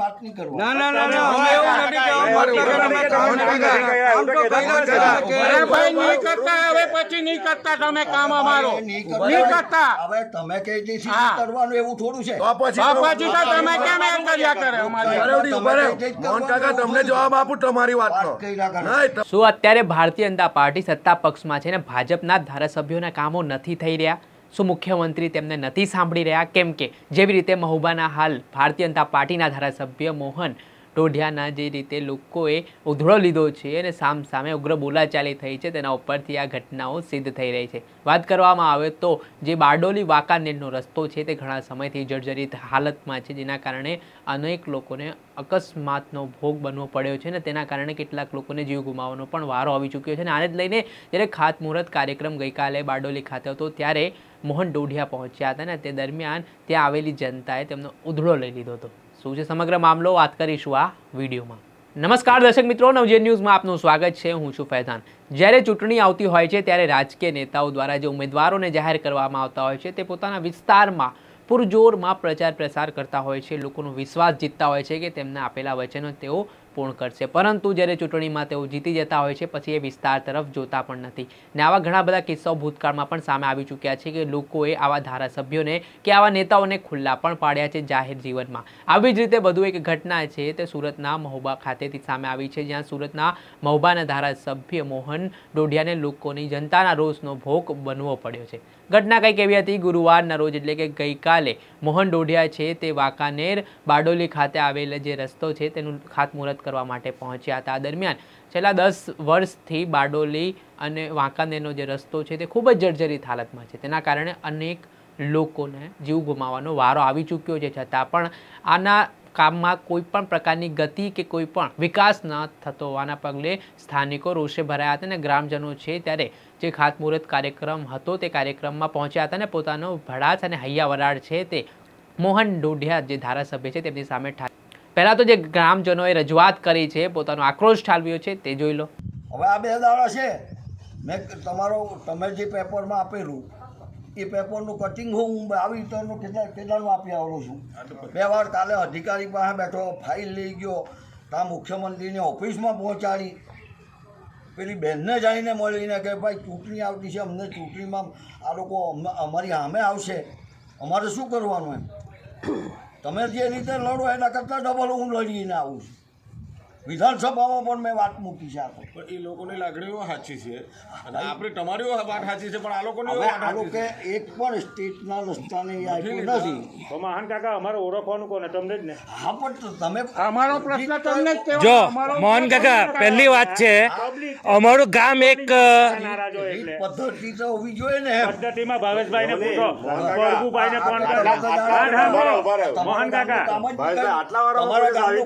વાત નહીં કરવાની. ના ના ના ના અમે એવું નથી કહેવા માંગતા કે તમે કામ નહીં કરતા. અરે ભાઈ નહીં કરતા. હવે પછી નહીં કરતા તમે કામ અમારો. નહીં નહીં કરતા. હવે તમે કહી કરવાનું એવું થોડું છે? પછી તો તમે કેમ એમ કર્યા કરે અમારી અરે ઉડી ઊભા રહો. મોહન કાકા તમને જવાબ આપું તમારી વાતનો વાત કર્યા કરે. નહીં શું અત્યારે ભારતીય જનતા પાર્ટી સત્તા પક્ષમાં છે ને? ભાજપના ધારાસભ્યો ધારાસભ્યોના કામો નથી થઈ રહ્યા? શું મુખ્યમંત્રી તેમને નથી સાંભળી રહ્યા? કેમ કે જેવી રીતે મહુબાના હાલ ભારતીય જનતા પાર્ટીના ધારાસભ્ય મોહન ટોઢિયાના જે રીતે લોકોએ ઉધળો લીધો છે અને સામ સામે ઉગ્ર બોલાચાલી થઈ છે, તેના ઉપરથી આ ઘટનાઓ સિદ્ધ થઈ રહી છે. વાત કરવામાં આવે તો જે બારડોલી વાંકાનેરનો રસ્તો છે, તે ઘણા સમયથી જર્જરિત હાલતમાં છે, જેના કારણે અનેક લોકોને અકસ્માતનો ભોગ બનવો પડ્યો છે અને તેના કારણે કેટલાક લોકોને જીવ ગુમાવવાનો પણ વારો આવી ચૂક્યો છે. અને આને જ લઈને જ્યારે ખાતમુહૂર્ત કાર્યક્રમ ગઈકાલે બારડોલી ખાતે હતો, ત્યારે મોહન ડોઢિયા પહોંચ્યા હતા ને તે દરમિયાન ત્યાં આવેલી જનતાએ તેમનો ઉધળો લઈ લીધો હતો. શું છે સમગ્ર મામલો? વાત કરીશું આ વિડીયોમાં. નમસ્કાર દર્શક મિત્રો નવજે ન્યૂઝમાં આપનું સ્વાગત છે. હું છું ફૈઝાન. જ્યારે ચૂંટણી આવતી હોય છે, ત્યારે રાજકીય નેતાઓ દ્વારા જે ઉમેદવારોને જાહેર કરવામાં આવતા હોય છે, તે પોતાના વિસ્તારમાં પૂરજોરમાં પ્રચાર પ્રસાર કરતા હોય છે. લોકોનો વિશ્વાસ જીતતા હોય છે કે તેમના આપેલા વચનો તેઓ પૂર્ણ કરશે. પરંતુ જ્યારે ચૂંટણીમાં તેઓ જીતી જતા હોય છે, પછી એ વિસ્તાર તરફ જોતા પણ નથી. ને આવા ઘણા બધા કિસ્સાઓ ભૂતકાળમાં પણ સામે આવી ચૂક્યા છે કે લોકોએ આવા ધારાસભ્યોને કે આવા નેતાઓને ખુલ્લા પણ પાડ્યા છે જાહેર જીવનમાં. આવી જ રીતે વધુ એક ઘટના છે તે સુરતના મહુબા ખાતેથી સામે આવી છે, જ્યાં સુરતના મહુબાના ધારાસભ્ય મોહન ડોઢિયાને લોકોની જનતાના રોષનો ભોગ બનવો પડ્યો છે. ઘટના કંઈક એવી હતી, ગુરુવારના રોજ એટલે કે ગઈકાલે મોહન ડોઢિયા છે તે વાંકાનેર બારડોલી ખાતે આવેલ જે રસ્તો છે તેનું ખાતમુહૂર્ત કરવા માટે પહોંચ્યા હતા. દરમિયાન છેલ્લા દસ વર્ષથી બારડોલી અને વાંકાનેરનો જે રસ્તો છે તે ખૂબ જ જર્જરિત હાલતમાં છે. તેના કારણે અનેક લોકોને જીવ ગુમાવવાનો વારો આવી ચૂક્યો છે. છતાં પણ આના કામમાં કોઈ પણ પ્રકારની ગતિ કે કોઈ પણ વિકાસ ન થતો હોવાના પગલે સ્થાનિકો રોષે ભરાયા હતા અને ગ્રામજનો છે ત્યારે જે ખાતમુહૂર્ત કાર્યક્રમ હતો તે કાર્યક્રમમાં પહોંચ્યા હતા અને પોતાનો ભડાસ અને હૈયા વરાળ છે તે મોહન ડોઢિયા જે ધારાસભ્ય છે તેમની સામે પહેલાં તો જે ગ્રામજનોએ રજૂઆત કરી છે, પોતાનો આક્રોશ ઠાલવ્યો છે, તે જોઈ લો. હવે આ બે દાડા છે. મેં તમારો, તમે જે પેપરમાં આપેલું, એ પેપરનું કટિંગ હું આવી રીતનું કેટલા, કેટલાનું આપી આવડું છું? બે વાર કાલે અધિકારી પાસે બેઠો ફાઇલ લઈ ગયો ત્યાં મુખ્યમંત્રીની ઓફિસમાં પહોંચાડી. પેલી બહેનને જઈને મળીને કે, ભાઈ, ચૂંટણી આવતી છે, અમને ચૂંટણીમાં આ લોકો અમ- અમારી સામે આવશે. અમારે શું કરવાનું એમ? તમે જે રીતે લડો એના કરતાં ડબલ હું લડીને આવું છું. વિધાનસભામાં પણ મેં વાત મૂકી છે આખો. પણ એ લોકોની લાગણીઓ સાચી છે. અને આપણે તમારી વાત સાચી છે પણ આ લોકોની વાત આ લોકો એક પણ સ્ટેટના રસ્તાને આપ્યું નથી. તો મહાન કાકા અમારે ઓળખવાનું કોને? તમને જ ને? હા પણ તમે અમારો પ્રશ્ન તમને જ. જો અમારો મોહન કાકા પહેલી વાત છે. અમારું ગામ એક નારાજ પદ્ધતિ તો હોવી જોઈએ ને પદ્ધતિમાં ભાવેશભાઈ ને પૂછો. પ્રભુભાઈ ને ફોન કરો મોહન કાકા. આટલા વાર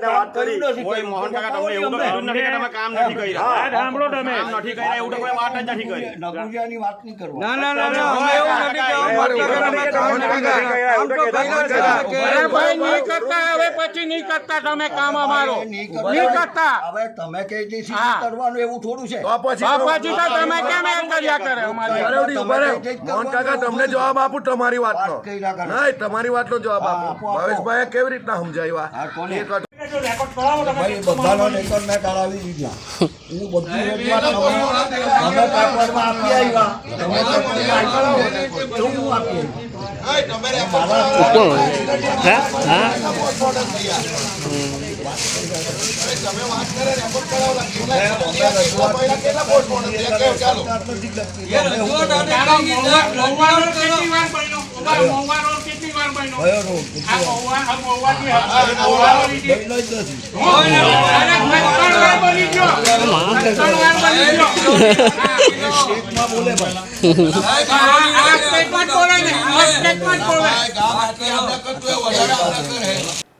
વાત કરી. નથી કોઈ કર્યું. મોહન કાકા તમને એવું તો કીધું નથી કે તમે કામ નથી કર્યા. હા, સાંભળો તમે. કામ નથી કર્યા એવું તો કોઈ વાત જ નથી કરી. નગુરિયાની વાત નહીં કરવાની. ના ના ના ના અમે એવું નથી કહેવા માંગતા. કામ નહીં કરતા. આમ તો કર્યું છે કે અરે ભાઈ નહીં કરતા હવે પછી નહીં કરતા તમે કામ અમારો. નહીં નહીં કરતા. હવે તમે કહી દઈશ કરવાનું એવું થોડું છે. પછી તો તમે કેમ એમ કર્યા કરે અમારી ઊભા રહો. મોહન કાકા તમને જવાબ આપું તમારી વાતનો. વાત. નહીં તમારી વાતનો જવાબ આપું. આપો. કેવી રીતના સમજાવ્યા? બધાનો રેકોર્ડ મેં કરાવી દીધા. હું બધી તમે કયો.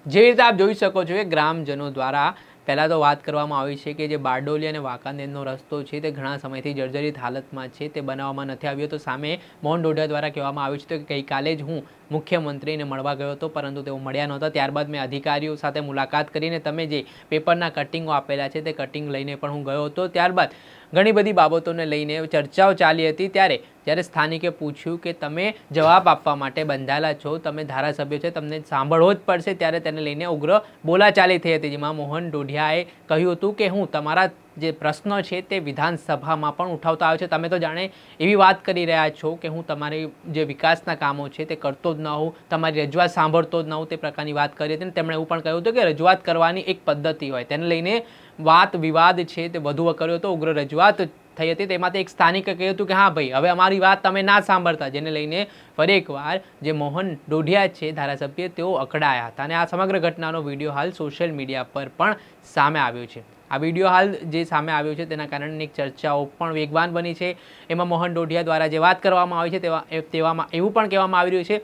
જેવી રીતે આપ જોઈ શકો છો કે ગ્રામજનો દ્વારા પહેલાં તો વાત કરવામાં આવી છે કે જે બારડોલી અને વાંકાનેરનો રસ્તો છે તે ઘણા સમયથી જર્જરિત હાલતમાં છે, તે બનાવવામાં નથી આવ્યો તો સામે મોહન ડોડિયા દ્વારા કહેવામાં આવ્યું છે તો ગઈકાલે જ હું મુખ્યમંત્રીને મળવા ગયો હતો, પરંતુ તેઓ મળ્યા નહોતા. ત્યારબાદ મેં અધિકારીઓ સાથે મુલાકાત કરીને તમે જે પેપરના કટિંગો આપેલા છે તે કટિંગ લઈને પણ હું ગયો હતો. ત્યારબાદ ઘણી બધી બાબતોને લઈને ચર્ચાઓ ચાલી હતી. ત્યારે જ્યારે સ્થાનિકે પૂછ્યું કે તમે જવાબ આપવા માટે બંધાયેલા છો, તમે ધારાસભ્ય છે, તમને સાંભળવો જ પડશે, ત્યારે તેને લઈને ઉગ્ર બોલાચાલી થઈ હતી, જેમાં મોહન ડોઢિયાએ કહ્યું હતું કે હું તમારા જે પ્રશ્નો છે તે વિધાનસભામાં પણ ઉઠાવતા આવ્યો છે. તમે તો જાણે એવી વાત કરી રહ્યા છો કે હું તમારી જે વિકાસના કામો છે તે કરતો જ ન હોઉં, તમારી રજૂઆત સાંભળતો જ ન હોઉં તે પ્રકારની વાત કરી હતી તેમણે એવું પણ કહ્યું હતું કે રજૂઆત કરવાની એક પદ્ધતિ હોય. તેને લઈને વાત વિવાદ છે તે વધુ કર્યો હતો, ઉગ્ર રજૂઆત થઈ હતી. તેમાંથી એક સ્થાનિકે કહ્યું હતું કે હા ભાઈ, હવે અમારી વાત તમે ના સાંભળતા. જેને લઈને ફરી એકવાર જે મોહન ડોઢિયા છે ધારાસભ્ય તેઓ અકળાયા હતા. અને આ સમગ્ર ઘટનાનો વીડિયો હાલ સોશિયલ મીડિયા પર પણ સામે આવ્યો છે. આ વીડિયો હાલ જે સામે આવ્યો છે તેના કારણે ચર્ચાઓ પણ વેગવાન બની છે. એમાં મોહન ડોઢિયા દ્વારા જે વાત કરવામાં આવી છે તેવા તેવામાં એવું પણ કહેવામાં આવી રહ્યું છે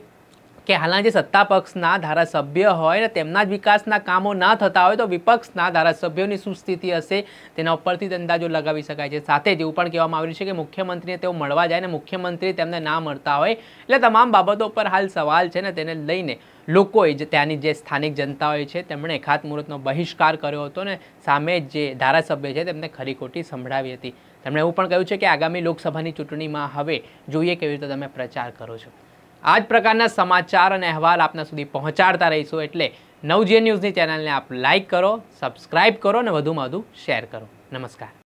કે હાલના જે સત્તા પક્ષના ધારાસભ્ય હોય ને તેમના જ વિકાસના કામો ના થતા હોય તો વિપક્ષના ધારાસભ્યોની શું સ્થિતિ હશે તેના ઉપરથી અંદાજો લગાવી શકાય છે. સાથે જ એવું પણ કહેવામાં આવ્યું છે કે મુખ્યમંત્રીને તેઓ મળવા જાય ને મુખ્યમંત્રી તેમને ના મળતા હોય એટલે તમામ બાબતો પર હાલ સવાલ છે ને તેને લઈને લોકોએ જે ત્યાંની જે સ્થાનિક જનતા હોય છે તેમણે ખાતમુહૂર્તનો બહિષ્કાર કર્યો હતો ને સામે જે ધારાસભ્ય છે તેમને ખરી ખોટી સંભળાવી હતી. તેમણે એવું પણ કહ્યું છે કે આગામી લોકસભાની ચૂંટણીમાં હવે જોઈએ કેવી રીતે તમે પ્રચાર કરો છો. આ જ પ્રકારના સમાચાર અને અહેવાલ આપના સુધી પહોંચાડતા રહીશું એટલે નવજીવન ન્યૂઝની ચેનલને આપ લાઇક કરો સબસ્ક્રાઇબ કરો અને વધુમાં વધુ શેર કરો. નમસ્કાર.